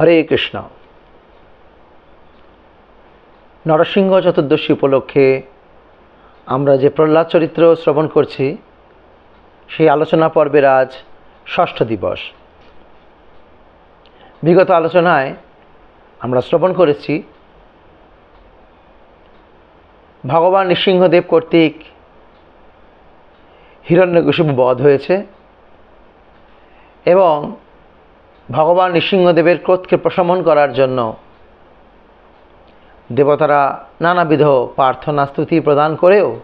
হরে কৃষ্ণ। নরসিংহ চতুর্দশী উপলক্ষে আমরা যে প্রহ্লাদ চরিত্র শ্রবণ করছি, সেই আলোচনা পর্বের আজ ষষ্ঠ দিবস। বিগত আলোচনায় আমরা শ্রবণ করেছি, ভগবান নৃসিংহদেব কর্তৃক হিরণ্যকশিপু বধ হয়েছে এবং ভগবান নৃসিংহদেবের ক্রোধকে প্রশমন করার জন্য দেবতারা নানাবিধ প্রার্থনা স্তুতি প্রদান করেও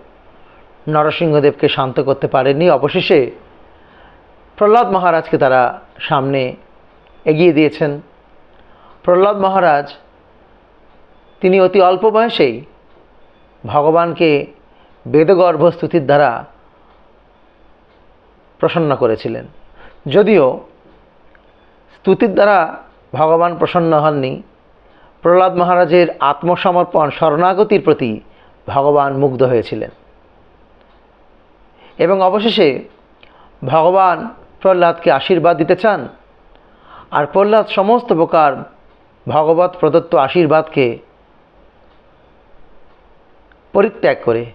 নরসিংহদেবকে শান্ত করতে পারেননি। অবশেষে প্রহ্লাদ মহারাজকে তারা সামনে এগিয়ে দিয়েছেন। প্রহ্লাদ মহারাজ, তিনি অতি অল্প বয়সেই ভগবানকে বেদগর্ভ স্তুতির দ্বারা প্রসন্ন করেছিলেন। যদিও স্তুতির দ্বারা ভগবান প্রসন্ন হননি। প্রহ্লাদ মহারাজের আত্মসমর্পণ, শরণাগতির প্রতি ভগবান মুগ্ধ হয়েছিলেন। এবং অবশেষে ভগবান প্রহ্লাদকে আশীর্বাদ দিতে চান। আর প্রহ্লাদ সমস্ত প্রকার ভগবত প্রদত্ত আশীর্বাদকে পরিত্যাগ করে,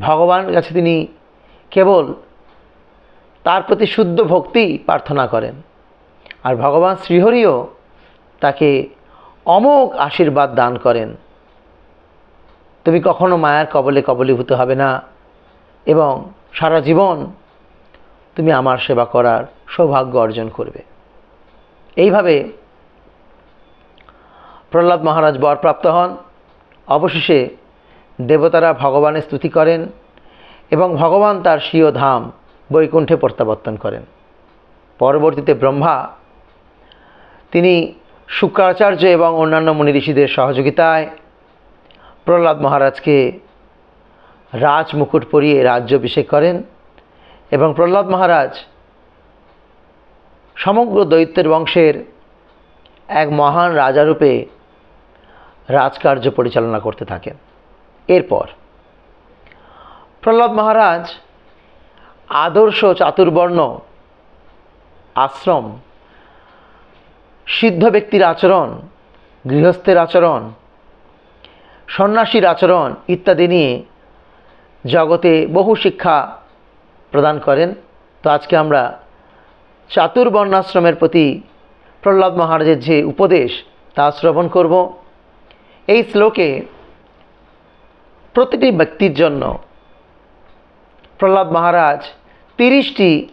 ভগবানের কাছে তিনি কেবল তার প্রতি শুদ্ধ ভক্তি প্রার্থনা করেন। আর ভগবান শ্রীহরিও তাকে অমোঘ আশীর্বাদ দান করেন। তুমি কখনো মায়ার কবলে কবলীভূত হবে না এবং সারা জীবন তুমি আমার সেবা করার সৌভাগ্য অর্জন করবে। এইভাবে প্রহ্লাদ মহারাজ বরপ্রাপ্ত হন। অবশেষে দেবতারা ভগবানের স্তুতি করেন এবং ভগবান তার স্বীয় ধাম বৈকুণ্ঠে প্রত্যাবর্তন করেন। পরবর্তীতে ব্রহ্মা তিনি শুক্রাচার্য এবং অন্যান্য মুনি ঋষিদের সহযোগিতায় প্রহ্লাদ মহারাজকে রাজ মুকুট পরিয়ে রাজ্যাভিষেক করেন এবং প্রহ্লাদ মহারাজ সমগ্র দৈত্যের বংশের এক মহান রাজারূপে রাজকার্য পরিচালনা করতে থাকেন। এরপর প্রহ্লাদ মহারাজ আদর্শ চাতুর্বর্ণ আশ্রম সিদ্ধ ব্যক্তির আচরণ, গৃহস্থের আচরণ, সন্ন্যাসীর আচরণ ইত্যাদি নিয়ে জগতে বহু শিক্ষা প্রদান করেন। তো আজকে আমরা চাতুর্বর্ণাশ্রমের প্রতি প্রহ্লাদ মহারাজের যে উপদেশ, তা শ্রবণ করব। এই শ্লোকে প্রতিটি ব্যক্তির জন্য প্রহ্লাদ মহারাজ তিরিশটি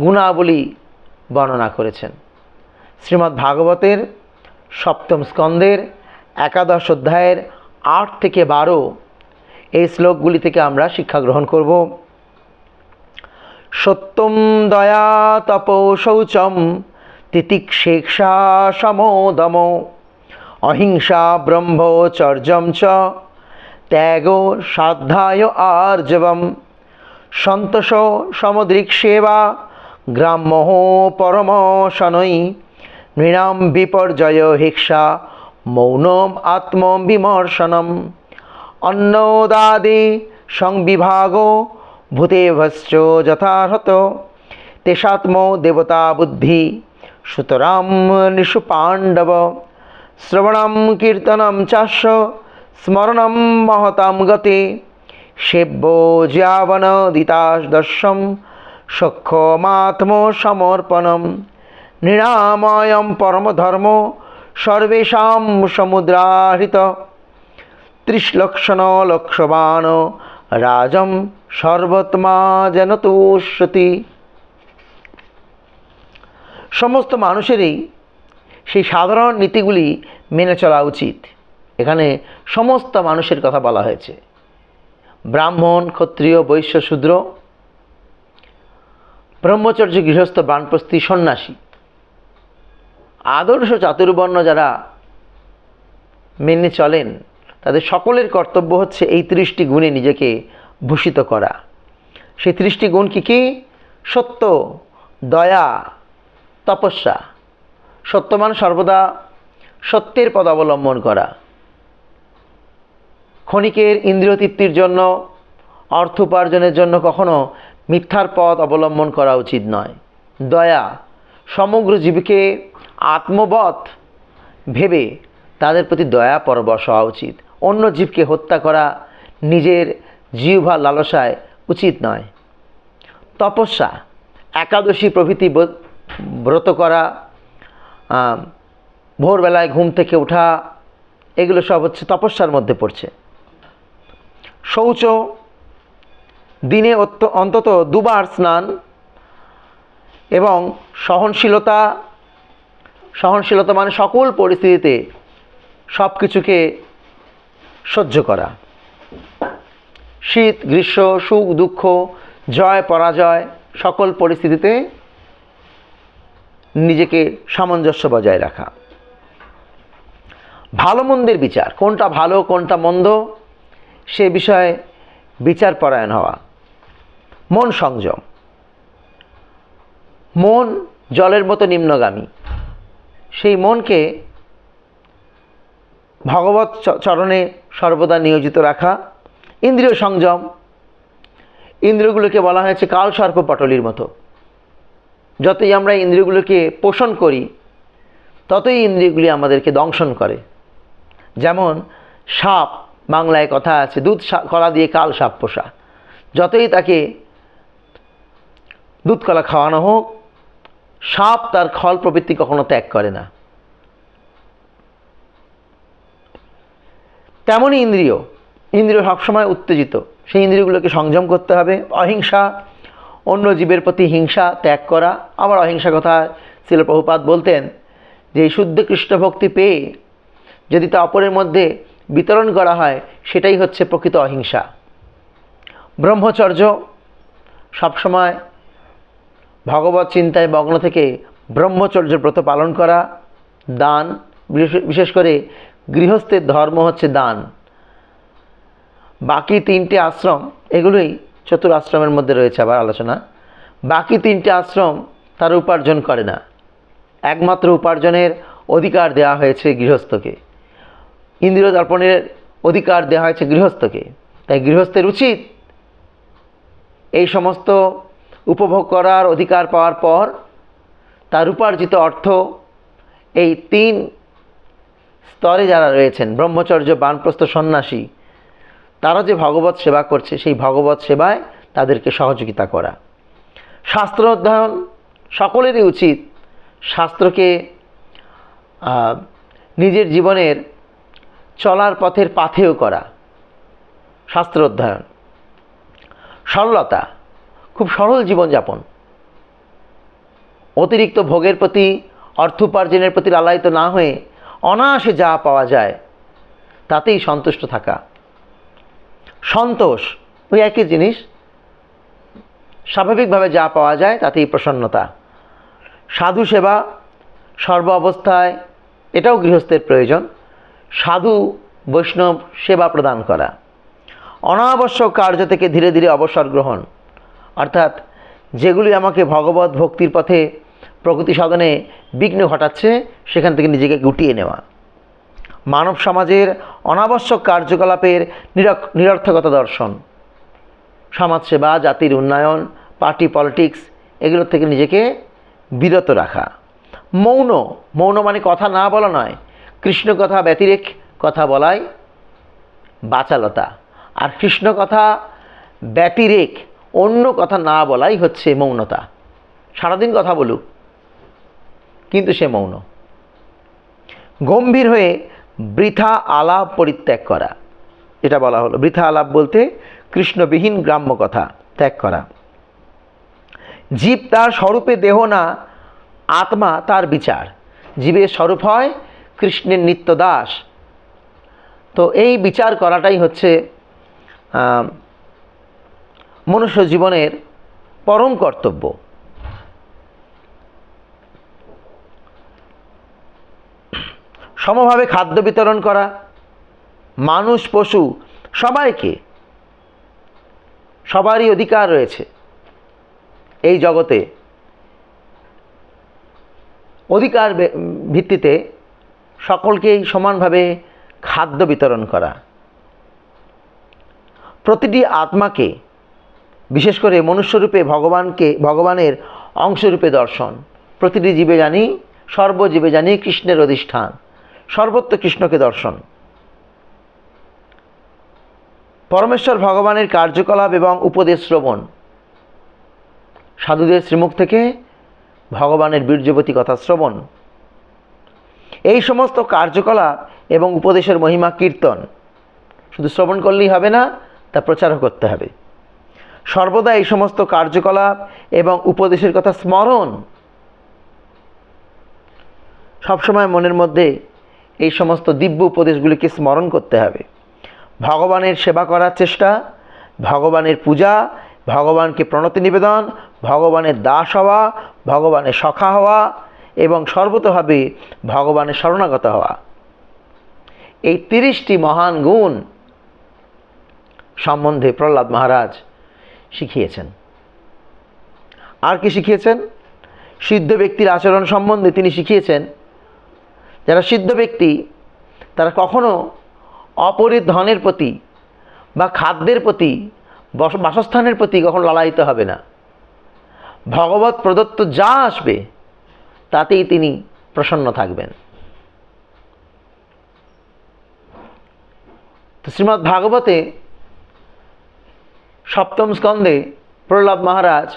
গুণাবলী বর্ণনা করেছেন। শ্রীমদ্ ভাগবতের সপ্তম স্কন্দের একাদশ অধ্যায়ের আট থেকে বারো এই শ্লোকগুলি থেকে আমরা শিক্ষা গ্রহণ করব। সত্যম দয়া তপ শৌচম তিতিক্ষেক্ষা সমোদম অহিংসা ব্রহ্মচর্যম চ ত্যাগ সাধ্যায় আর্জবম সন্তোষ সমদৃক সেবা গ্রাম্য পরম শনৈ নৃণাম বিপর্যয় হিংসা, মৌনম আত্মবিমর্শনম অন্নদাদি সংবিভাগ ভূতেভশ্চ যথার্হত তেষাত্ম দেবতা বুদ্ধি সুতরাম নিষু পাণ্ডব। শ্রবণম কীর্তনম চাস্য স্মরণম মহতাম গতে। সেব্য যাবনদিতাদর্শম সক্ষমাত্ম সমর্পণম নিরাময়ম পরমধর্ম সর্বেশাম সমুদ্রাহৃত। ত্রিশলক্ষণ লক্ষবান রাজম সর্বত্মা যেন তুষ্যতি। সমস্ত মানুষেরই সেই সাধারণ নীতিগুলি মেনে চলা উচিত। এখানে সমস্ত মানুষের কথা বলা হয়েছে। ব্রাহ্মণ, ক্ষত্রিয়, বৈশ্য, শূদ্র, ব্রহ্মচর্য গৃহস্থ, বানপ্রস্থী, সন্ন্যাসী। আদর্শ চাতুর্বর্ণ যারা মেনে চলেন, তাদের সকলের কর্তব্য হচ্ছে এই ত্রিশটি গুণে নিজেকে ভূষিত করা। সেই ত্রিশটি গুণ কী কী? সত্য, দয়া, তপস্যা। সত্যমান সর্বদা সত্যের পদ অবলম্বন করা। ক্ষণিকের ইন্দ্রিয় তৃপ্তির জন্য, অর্থ উপার্জনের জন্য কখনো মিথ্যার পথ অবলম্বন করা উচিত নয়। দয়া, সমগ্র জীবকে আত্মবৎ ভেবে তাদের প্রতি দয়া পরবশ হওয়া উচিত। অন্য জীবকে হত্যা করা নিজের জিহ্বার লালসায় উচিত নয়। তপস্যা, একাদশী প্রভৃতি ব্র- ব্রত করা ভোরবেলায় ঘুম থেকে ওঠা, এগুলো সব হচ্ছে তপস্যার মধ্যে পড়ছে। শৌচ, দিনে অন্তত দুবার স্নান এবং সহনশীলতা সহনশীলতা মানে সকল পরিস্থিতিতে সব কিছুকে সহ্য করা। শীত, গ্রীষ্ম, সুখ, দুঃখ, জয়, পরাজয় সকল পরিস্থিতিতে নিজেকে সামঞ্জস্য বজায় রাখা। ভালো মন্দের বিচার, কোনটা ভালো, কোনটা মন্দ, সে বিষয়ে বিচার পরায়ণ হওয়া। মন সংযম। মন জলের মতো নিম্নগামী। সেই মনকে ভগবত চরণে সর্বদা নিয়োজিত রাখা, ইন্দ্রিয় সংযম, ইন্দ্রিয়গুলোকে বলা হয়েছে কাল সর্প পটলির মতো। যতই আমরা ইন্দ্রিয়গুলোকে পোষণ করি, ততই ইন্দ্রিয়গুলি আমাদেরকে দংশন করে। যেমন সাপ, বাংলায় কথা আছে, দুধ কলা দিয়ে কাল সাপ পোষা। যতই তাকে দুধ কলা খাওয়ানো হোক সাপ তার খল প্রবৃত্তি কখনো ত্যাগ করে না। তেমনই ইন্দ্রিয়। ইন্দ্রিয় সবসময় উত্তেজিত। সেই ইন্দ্রিয়গুলোকে সংযম করতে হবে। অহিংসা, অন্য জীবের প্রতি হিংসা ত্যাগ করা। আবার অহিংসা কথা ছিল প্রভুপাত বলতেন যে, শুদ্ধ কৃষ্ণ ভক্তি পেয়ে যদি তা অপরের মধ্যে বিতরণ করা হয়, সেটাই হচ্ছে প্রকৃত অহিংসা। ব্রহ্মচর্য সবসময় ভগবত চিন্তায় মগ্ন থেকে ব্রহ্মচর্য ব্রত পালন করা, দান, বিশেষ- করে গৃহস্থের ধর্ম হচ্ছে দান। বাকি তিনটে আশ্রম, এগুলোই চতুর আশ্রমের মধ্যে রয়েছে আবার আলোচনা। বাকি তিনটে আশ্রম তার উপার্জন করে না। একমাত্র উপার্জনের অধিকার দেওয়া হয়েছে গৃহস্থকে। ইন্দ্রিয় দর্পণের অধিকার দেওয়া হয়েছে গৃহস্থকে। তাই গৃহস্থের উচিত এই সমস্ত উপভোগ করার অধিকার পাওয়ার পর তার উপার্জিত অর্থ এই তিন স্তরে যারা রয়েছেন, ব্রহ্মচর্য, বানপ্রস্থ সন্ন্যাসী, তারা যে ভগবত সেবা করছে, সেই ভগবত সেবায় তাদেরকে সহযোগিতা করা। শাস্ত্র অধ্যয়ন সকলেরই উচিত শাস্ত্রকে নিজের জীবনের চলার পথের পাথেয় করা। শাস্ত্র অধ্যয়ন। সরলতা। খুব সরল জীবনযাপন। অতিরিক্ত ভোগের প্রতি, অর্থ উপার্জনের প্রতি লালায়িত না হয়ে অনায়াসে যা পাওয়া যায়, তাতেই সন্তুষ্ট থাকা। সন্তোষ, ওই একই জিনিস। স্বাভাবিকভাবে যা পাওয়া যায়, তাতেই প্রসন্নতা। সাধু সেবা, সর্ব অবস্থায়, এটাও গৃহস্থের প্রয়োজন। সাধু, বৈষ্ণব সেবা প্রদান করা। অনাবশ্যক কার্য থেকে ধীরে ধীরে অবসর গ্রহণ। অর্থাৎ যেগুলি আমাকে ভগবত ভক্তির পথে প্রগতি সাধনে বিঘ্ন ঘটাচ্ছে, সেখান থেকে নিজেকে গুটিয়ে নেওয়া। মানব সমাজের অনাবশ্যক কার্যকলাপের নিরর্থকতা দর্শন। সমাজসেবা, জাতির উন্নয়ন, পার্টি পলিটিক্স, এগুলোর থেকে নিজেকে বিরত রাখা। মৌন মৌন মানে কথা না বলা নয়, কৃষ্ণ কথা ব্যতিরেক কথা বলাই বাচালতা। আর কৃষ্ণ কথা ব্যতিরেক অন্য কথা না বলাই হচ্ছে মৌনতা। সারাদিন কথা বলুক, কিন্তু সে মৌন। গম্ভীর হয়ে বৃথা আলাপ পরিত্যাগ করা, এটা বলা হলো। বৃথা আলাপ বলতে কৃষ্ণবিহীন গ্রাম্য কথা, ত্যাগ করা। জীব তার স্বরূপে দেহ না, আত্মা তার বিচার। জীবের স্বরূপ হয় কৃষ্ণের নিত্য দাস। তো এই বিচার করাটাই হচ্ছে মনুষ্য জীবনের পরম কর্তব্য। সমভাবে খাদ্য বিতরণ করা, মানুষ, পশু, সবাইকে সবারই অধিকার রয়েছে। এই জগতে অধিকার ভিত্তিতে সকলকেই সমানভাবে খাদ্য বিতরণ করা। প্রতিটি আত্মাকে বিশেষ করে মনুষ্যরূপে ভগবানকে, ভগবানের অংশরূপে দর্শন। প্রতিটি জীবে জানি, সর্বজীবে জানি কৃষ্ণের অধিষ্ঠান। সর্বত্র কৃষ্ণকে দর্শন। পরমেশ্বর ভগবানের কার্যকলাপ এবং উপদেশ শ্রবণ। সাধুদের শ্রীমুখ থেকে ভগবানের বীর্যবতী কথা শ্রবণ। এই সমস্ত কার্যকলাপ এবং উপদেশের মহিমা কীর্তন। শুধু শ্রবণ করলেই হবে না, তা প্রচারও করতে হবে। সর্বদা এই সমস্ত কার্যকলাপ এবং উপদেশের কথা স্মরণ। সবসময় মনের মধ্যে এই সমস্ত দিব্য উপদেশগুলিকে স্মরণ করতে হবে। ভগবানের সেবা করার চেষ্টা, ভগবানের পূজা, ভগবানকে প্রণতি নিবেদন, ভগবানের দাস হওয়া, ভগবানের সখা হওয়া এবং সর্বতভাবে ভগবানের শরণাগত হওয়া। এই তিরিশটি মহান গুণ সম্বন্ধে প্রহ্লাদ মহারাজ শিখিয়েছেন। আর কি শিখিয়েছেন? সিদ্ধ ব্যক্তির আচরণ সম্বন্ধে তিনি শিখিয়েছেন যারা সিদ্ধ ব্যক্তি, তারা কখনো অপরিত ধনের প্রতি বা খাদ্যের প্রতি, বস, বাসস্থানের প্রতি কখনো লালায়িত হবে না। ভগবত প্রদত্ত যা আসবে, তাতেই তিনি প্রসন্ন থাকবেন। তো শ্রীমদ্ ভাগবতে সপ্তম স্কন্ধে প্রহ্লাদ মহারাজ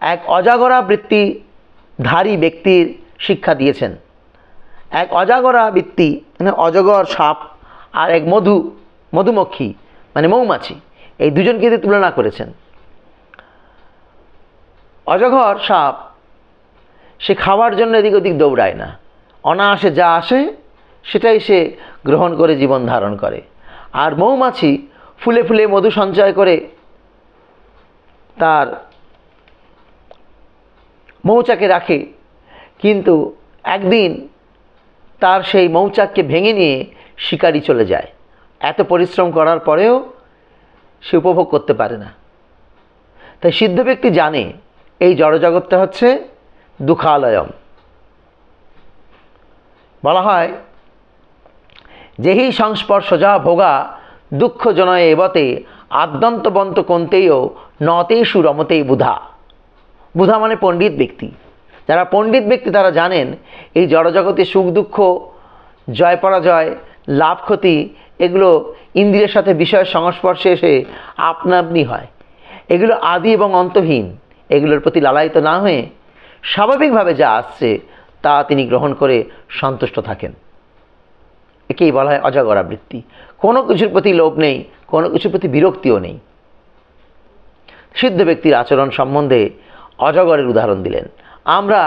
এক অজাগরা বৃত্তিধারী ব্যক্তির শিক্ষা দিয়েছেন। এক অজাগরা বৃত্তি মানে অজগর সাপ আর এক মধু, মধুমক্ষী মানে মৌমাছি, এই দুজনকে দিয়ে তুলনা করেছেন। অজগর সাপ, সে খাওয়ার জন্য এদিক ওদিক দৌড়ায় না। অনায়াসে যা আসে, সেটাই সে গ্রহণ করে জীবন ধারণ করে। আর মৌমাছি ফুলে ফুলে মধু সঞ্চয় করে তার মৌচাকে রাখে। কিন্তু একদিন তার সেই মৌচাককে ভেঙে নিয়ে শিকারি চলে যায়। এত পরিশ্রম করার পরেও সে উপভোগ করতে পারে না। তাই সিদ্ধ ব্যক্তি জানে, এই জড়জগৎটা হচ্ছে দুঃখালয়ম। বলা হয়, যেহি সংস্পর্শজা ভোগা দুঃখজনয় এবতে আদ্যন্তবন্ত কন্তেয় নতেষু রমতেই বুধা। বুধা মানে পণ্ডিত ব্যক্তি। যারা পণ্ডিত ব্যক্তি তারা জানেন, এই জড়জগতে সুখ দুঃখ, জয় পরাজয়, লাভ ক্ষতি, এগুলো ইন্দ্রিয়ের সাথে বিষয়ের সংস্পর্শে এসে আপনা আপনি হয়। এগুলো আদি এবং অন্তহীন। এগুলোর প্রতি লালায়িত না হয়ে স্বাভাবিকভাবে যা আসছে তা তিনি গ্রহণ করে সন্তুষ্ট থাকেন। একেই বলা হয় অজাগরা বৃত্তি কোনো কিছুর প্রতি লোভ নেই, কোনো কিছুর প্রতি বিরক্তিও নেই। সিদ্ধ ব্যক্তির আচরণ সম্বন্ধে অজগরের উদাহরণ দিলেন। আমরা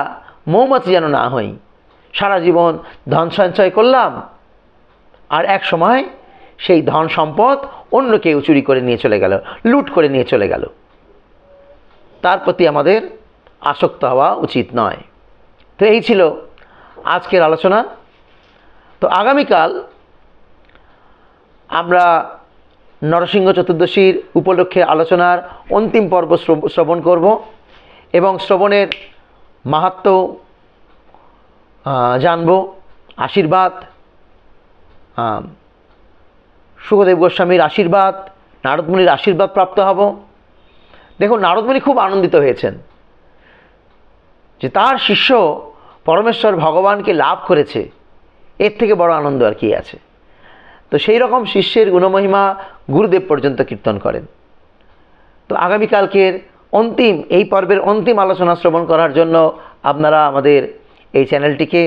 মৌমাছি যেন না হই, সারা জীবন ধন সঞ্চয় করলাম, আর এক সময় সেই ধন সম্পদ অন্য কেউ চুরি করে নিয়ে চলে গেল, লুট করে নিয়ে চলে গেল। তার প্রতি আমাদের আসক্ত হওয়া উচিত নয়। তো এই ছিল আজকের আলোচনা। তো আগামীকাল আমরা নরসিংহ চতুর্দশীর উপলক্ষে আলোচনার অন্তিম পর্ব শ্রব- শ্রবণ করব এবং শ্রবণের মাহাত্ম জানব, আশীর্বাদ সুখদেব গোস্বামীর আশীর্বাদ নারদমুনির আশীর্বাদ প্রাপ্ত হব। দেখুন, নারদমণি খুব আনন্দিত হয়েছেন যে তার শিষ্য পরমেশ্বর ভগবানকে লাভ করেছে। এর থেকে বড় আনন্দ আর কি আছে। তো সেই রকম শিষ্যের গুণমহিমা গুরুদেব পর্যন্ত কীর্তন করেন। তো আগামীকালকের অন্তিম, এই পর্বের অন্তিম আলোচনা শ্রবণ করার জন্য আপনারা আমাদের এই চ্যানেলটিকে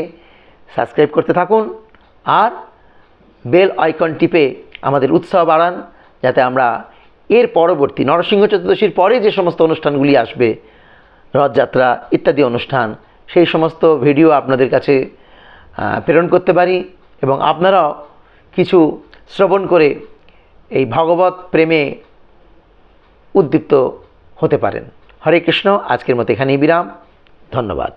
সাবস্ক্রাইব করতে থাকুন আর বেল আইকন টিপে আমাদের উৎসাহ বাড়ান যাতে আমরা এর পরবর্তী নরসিংহ চতুর্দশীর পরে যে সমস্ত অনুষ্ঠানগুলি আসবে, রথযাত্রা ইত্যাদি অনুষ্ঠান, সেই সমস্ত ভিডিও আপনাদের কাছে প্রেরণ করতে পারি এবং আপনারাও কিছু শ্রবণ করে এই ভগবত প্রেমে উদ্দীপ্ত হতে পারেন। হরে কৃষ্ণ, আজকের মতো এখানেই বিরাম। ধন্যবাদ।